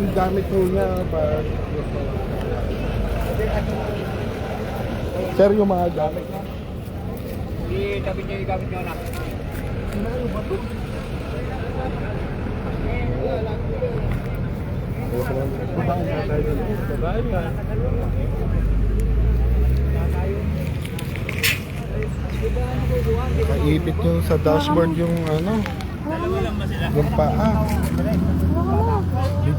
yung gamit po niya. Pa... Sir, yung mga gamit niya. Itabit niyo yung gamit niyo anak. Kaipit yung sa dashboard yung ano. Yung paa.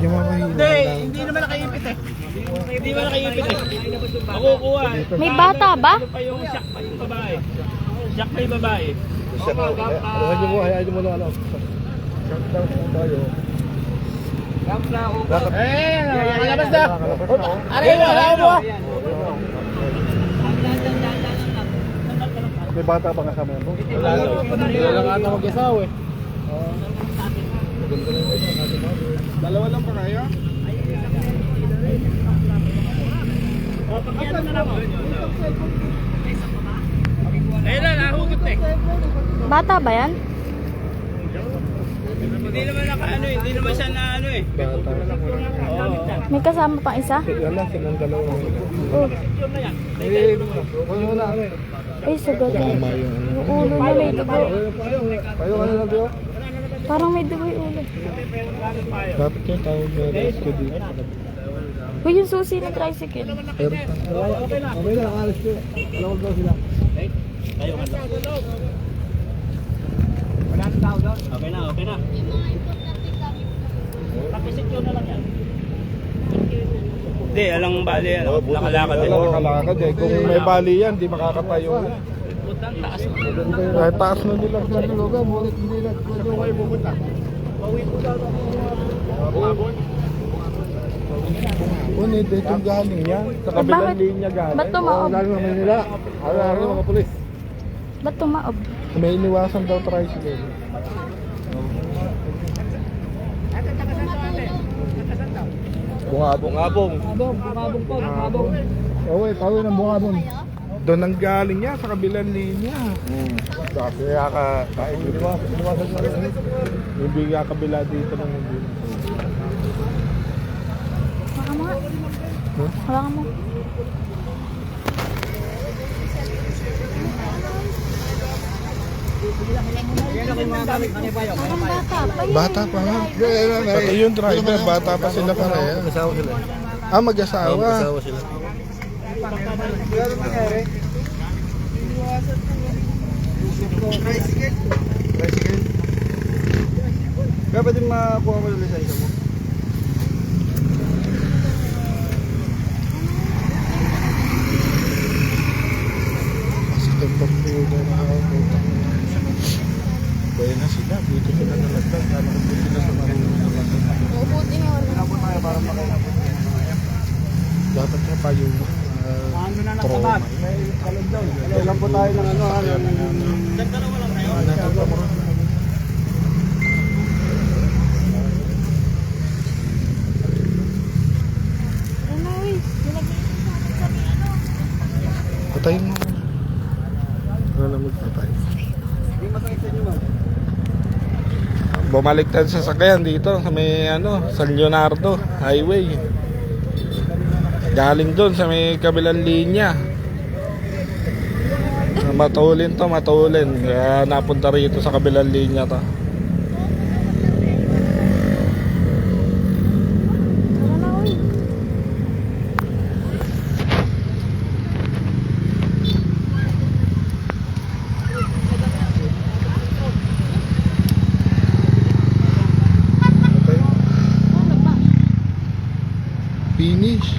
Mamahina Hindi, lang. hindi naman nakaipit eh. Hindi naman nakaipit eh. Makukuha. May bata ba? Ano pa yung shock pa yung babae? Shock pa yung babae. Siya ka. Ano mo, hayaan mo na ano. Shutdown po tayo. Dapat- Eh, nakalabas na. Aray mo, aray mo. May bata pa kasama mo? Wala lang. Wala lang ata mag-asawa eh. Dalawa lang pa kaya? Ayun na, nahugot eh. Bata ba yan? Hindi naman naka ano eh. Hindi naman siya na ano eh. Bata. Oo. May kasama pang isa? Wala silang dalawa. Oh. Eh, wala na ano eh. Ay, sagad yan. Tama yung ano. Ulo niya may dugo. Kayo ano na diyo? Parang may dugo yung ulo. Dapat yung tawag na rescue dito. Uy, yung susi ng tricycle. Pero, okay na, alis ko. Alam daw sila. Tayo ka lang. Wala na tao doon? Okay na, okay na. Pakisikyo na lang yan. Hindi, alang bali yan. Nakalakad. Wala nakalakad eh. Kung may bali yan, di makakatayo na. Putang taas. Na nila sa lugar, ngunit hindi na pwede kayo pumunta. Ngunit dito yung galing yan. Sa kabilang linya galing. ba't tumaob? Galing naman nila. Araw-araw ng mga polis. Ba't tumaob? May iniwasan daw tricycle. Bungabong. Bungabong. Bungabong, bungabong po, bungabong. Oo, eh, tawin ng bungabong. Doon ang galing niya sa kabilang linya. Hmm. Kasi kaya ka, kahit iniwasan, na rin. Hindi ka kabila dito ng hindi. Baka mo nga. Huh? Hawakan mo. Yan yung. Ano bata pa yun. Bata pa nga. Pati yung driver, bata pa sila pareha. Mag-asawa sila. Ah, mag-asawa. sila. Tricycle? Kaya pwede makuha mo yung lisensya mo? Sa pagpuda na ako. Kaya na sila, dito sila nalagdag. Ko po sila sa marunong. Wala. Dapat na pa yung uh, trauma. Kailan po tayo ng ano, ano, Ano, akin sa may ano. Patayin mo. Ano na magpatay? Hindi masakit sa inyo, ma'am. Bumaliktad sa sakyan dito sa may ano, San Leonardo Highway. Galing doon sa may kabilang linya. Matulin to, matulin. Kaya napunta rito sa kabilang linya to. Finish.